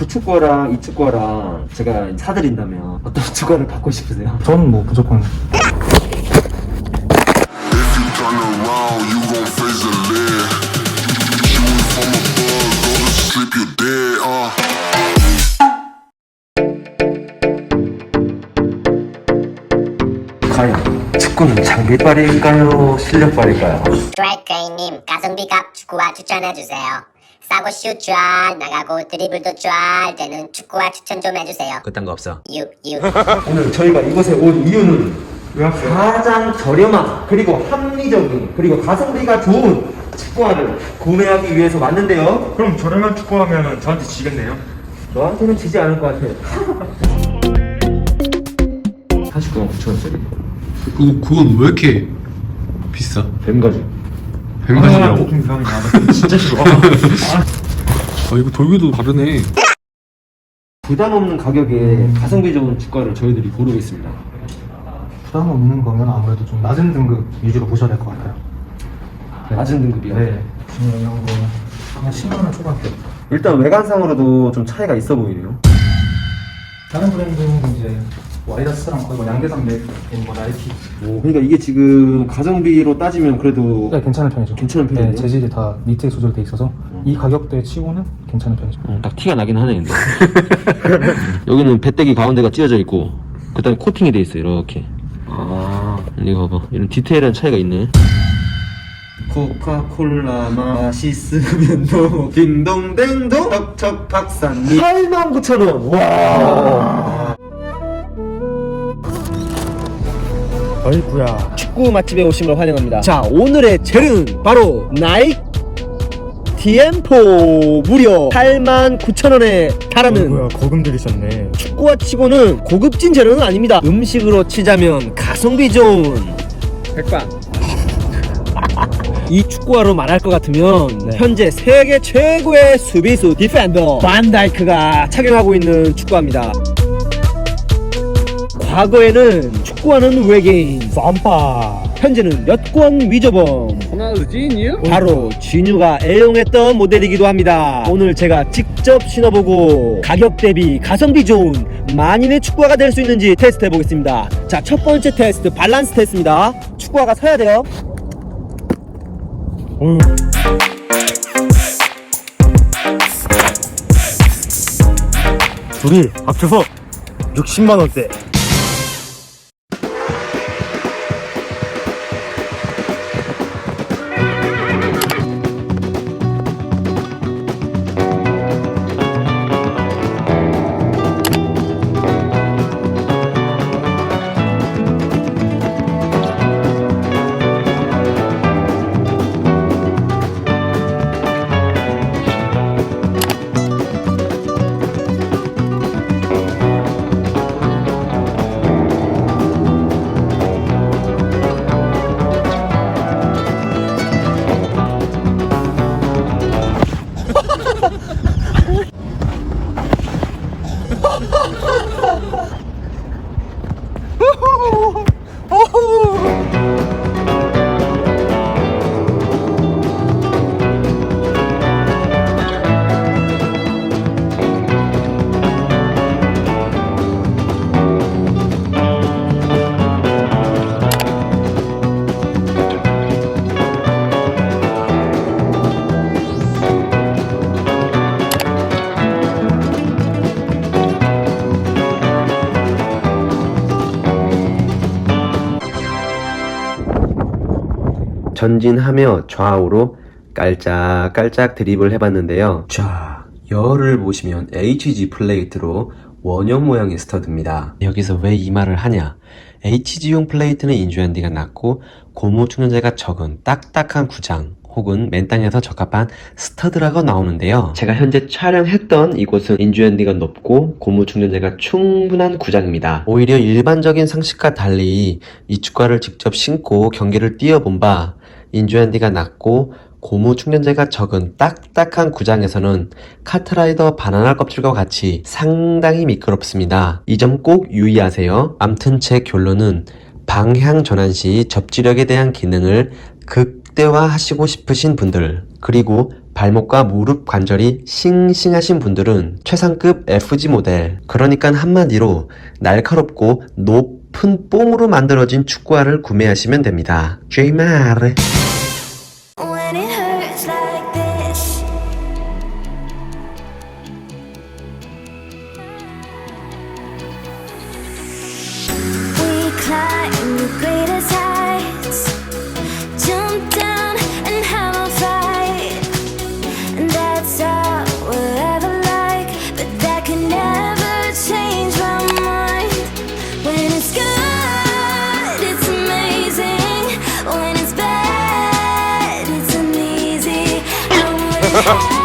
그 축구랑 이 축구랑 제가 사드린다면 어떤 축구를 받고 싶으세요? 저는 뭐 무조건. 과연 축구는 장비빨일까요? 실력빨일까요? 드라이크레이님 가성비 값 축구화 추천해주세요. 싸고 슛 쫙 나가고 드리블도 쫙 되는 축구화 추천 좀 해주세요. 그딴 거 없어. 유, 유. 오늘 저희가 이곳에 온 이유는 가장 저렴한 그리고 합리적인 그리고 가성비가 좋은 축구화를 구매하기 위해서 왔는데요. 그럼 저렴한 축구하면 저한테 지겠네요 저한테는 지지 않을 것 같아요. 49만 9천원짜리 그, 그건 왜 이렇게 비싸? 뱀가죽. 백만이라고? 나 진짜 싫어 아, 이거 돌기도 다르네. 부담 없는 가격에 가성비 좋은 축구화를 저희들이 고르겠습니다. 부담 없는 거면 아무래도 좀 낮은 등급 위주로 보셔야 될 것 같아요 낮은 등급이요. 네 지금 이런 거 그냥 10만 원 초반대 일단 외관상으로도 좀 차이가 있어 보이네요. 다른 브랜드는 이제 뭐 아디다스랑 거의 뭐 양대산 맥, 뭐 나이키 오, 그러니까 이게 지금 가성비로 따지면 그래도 네, 괜찮은 편이죠 괜찮은 편이네요? 네, 재질이 다 니트에 소재로 있어서 이 가격대 치고는 괜찮은 편이죠 음, 딱 티가 나긴 하네, 근데. 여기는 배때기 가운데가 찢어져 있고, 그 다음에 코팅이 돼 있어, 이렇게. 아 이거 봐봐. 이런 디테일한 차이가 있네. 코카콜라 맛있으면 너 딩동댕동. 척척 박사님. 89,000원. 와. 어이구야. 축구 맛집에 오신 걸 환영합니다. 자 오늘의 재료는 바로 나이 디엠포 무려 89,000원에 달하는 거금 들이셨네. 축구와 치고는 고급진 재료는 아닙니다. 음식으로 치자면 가성비 좋은 백반. 이 축구화로 말할 것 같으면 현재 세계 최고의 수비수 디펜더 반다이크가 착용하고 있는 축구화입니다. 과거에는 축구화는 외계인 쌈파 현재는 여권 위조범. 바로 진유가 애용했던 모델이기도 합니다. 오늘 제가 직접 신어보고 가격 대비 가성비 좋은 만인의 축구화가 될 수 있는지 테스트 해보겠습니다. 자 첫 번째 테스트 밸런스 테스트입니다. 축구화가 서야 돼요 둘이 합쳐서 60만원대 전진하며 좌우로 깔짝깔짝 드립을 해봤는데요. 자, 열을 보시면 HG 플레이트로 원형 모양의 스터드입니다. 여기서 왜 이 말을 하냐? HG용 플레이트는 인주한디가 낮고 고무 충전재가 적은 딱딱한 구장 혹은 맨 땅에서 적합한 스터드라고 나오는데요. 제가 현재 촬영했던 이곳은 인주앤디가 높고 고무 충전재가 충분한 구장입니다. 오히려 일반적인 상식과 달리 이 축구화를 직접 신고 경기를 뛰어본 바 인주앤디가 낮고 고무 충전재가 적은 딱딱한 구장에서는 카트라이더 바나나 껍질과 같이 상당히 미끄럽습니다. 이 점 꼭 유의하세요. 암튼 제 결론은 방향 전환 시 접지력에 대한 기능을 극대화하시고 싶으신 분들 그리고 발목과 무릎 관절이 싱싱하신 분들은 최상급 FG 모델, 그러니까 한마디로 날카롭고 높 은 뽕으로 만들어진 축구화를 구매하시면 됩니다. 쉐이마 哈 哈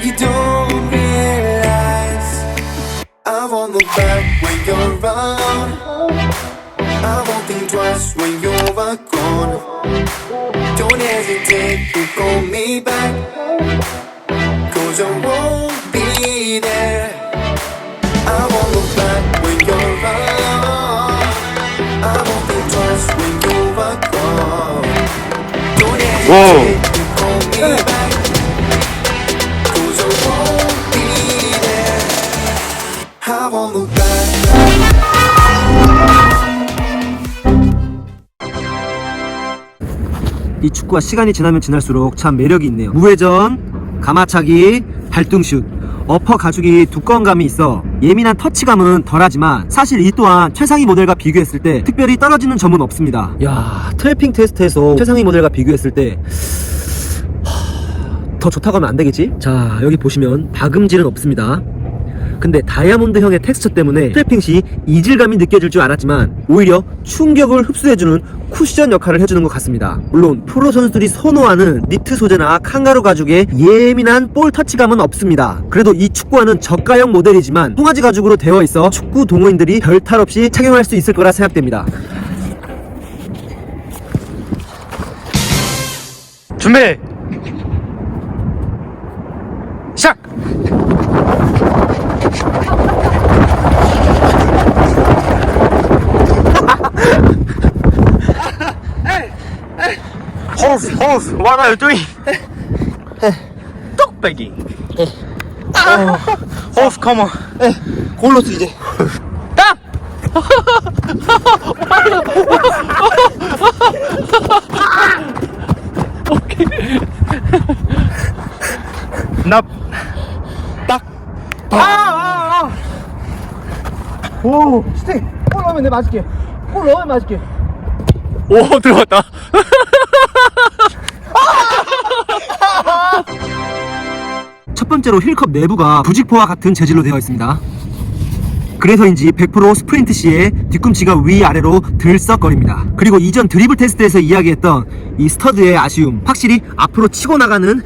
but you don't realize I won't look back when you're around. I won't think twice when you're gone. Don't hesitate to call me back, cause I won't be there. I won't look back when you're around. I won't think twice when you're gone. Don't hesitate to 이 축구가 시간이 지나면 지날수록 참 매력이 있네요. 무회전, 가마차기, 발등슛, 어퍼 가죽이 두꺼운 감이 있어 예민한 터치감은 덜하지만 사실 이 또한 최상위 모델과 비교했을 때 특별히 떨어지는 점은 없습니다. 야 트래핑 테스트에서 최상위 모델과 비교했을 때 더 좋다고 하면 안 되겠지? 자 여기 보시면 박음질은 없습니다. 근데 다이아몬드형의 텍스처 때문에 트래핑 시 이질감이 느껴질 줄 알았지만 오히려 충격을 흡수해주는 쿠션 역할을 해주는 것 같습니다. 물론 프로 선수들이 선호하는 니트 소재나 칸가루 가죽의 예민한 볼 터치감은 없습니다. 그래도 이 축구화는 저가형 모델이지만 송아지 가죽으로 되어 있어 축구 동호인들이 별 탈 없이 착용할 수 있을 거라 생각됩니다. 준비 시작 홀스 what are you doing? 뚝배기 홀스 come on. 골로스 이제 납. 딱. 아, 아, 아. 오. 스팅 골 넣으면 내 맞을게. 골 넣으면 맞을게. 오, 들어갔다. 첫 번째로 힐컵 내부가 부직포와 같은 재질로 되어 있습니다. 그래서인지 100% 스프린트 시에 뒤꿈치가 위아래로 들썩거립니다. 그리고 이전 드리블 테스트에서 이야기했던 이 스터드의 아쉬움, 확실히 앞으로 치고 나가는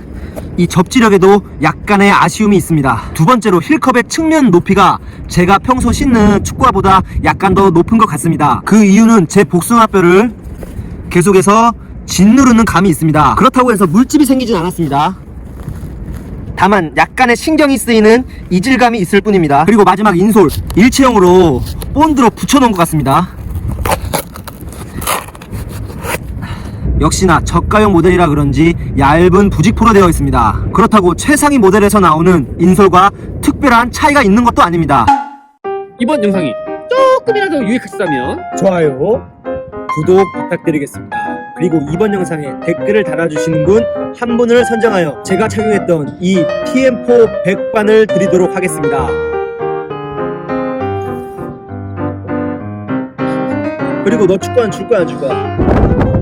이 접지력에도 약간의 아쉬움이 있습니다. 두 번째로 힐컵의 측면 높이가 제가 평소 신는 축구화보다 약간 더 높은 것 같습니다. 그 이유는 제 복숭아뼈를 계속해서 짓누르는 감이 있습니다. 그렇다고 해서 물집이 생기진 않았습니다. 다만 약간의 신경이 쓰이는 이질감이 있을 뿐입니다. 그리고 마지막 인솔 일체형으로 본드로 붙여놓은 것 같습니다. 역시나 저가형 모델이라 그런지 얇은 부직포로 되어 있습니다. 그렇다고 최상위 모델에서 나오는 인솔과 특별한 차이가 있는 것도 아닙니다. 이번 영상이 조금이라도 유익하셨다면 좋아요, 구독 부탁드리겠습니다. 그리고 이번 영상에 댓글을 달아주시는 분 한 분을 선정하여 제가 착용했던 이 TM4 백반을 드리도록 하겠습니다. 그리고 너 축구 안줄 거야 안줄 거야?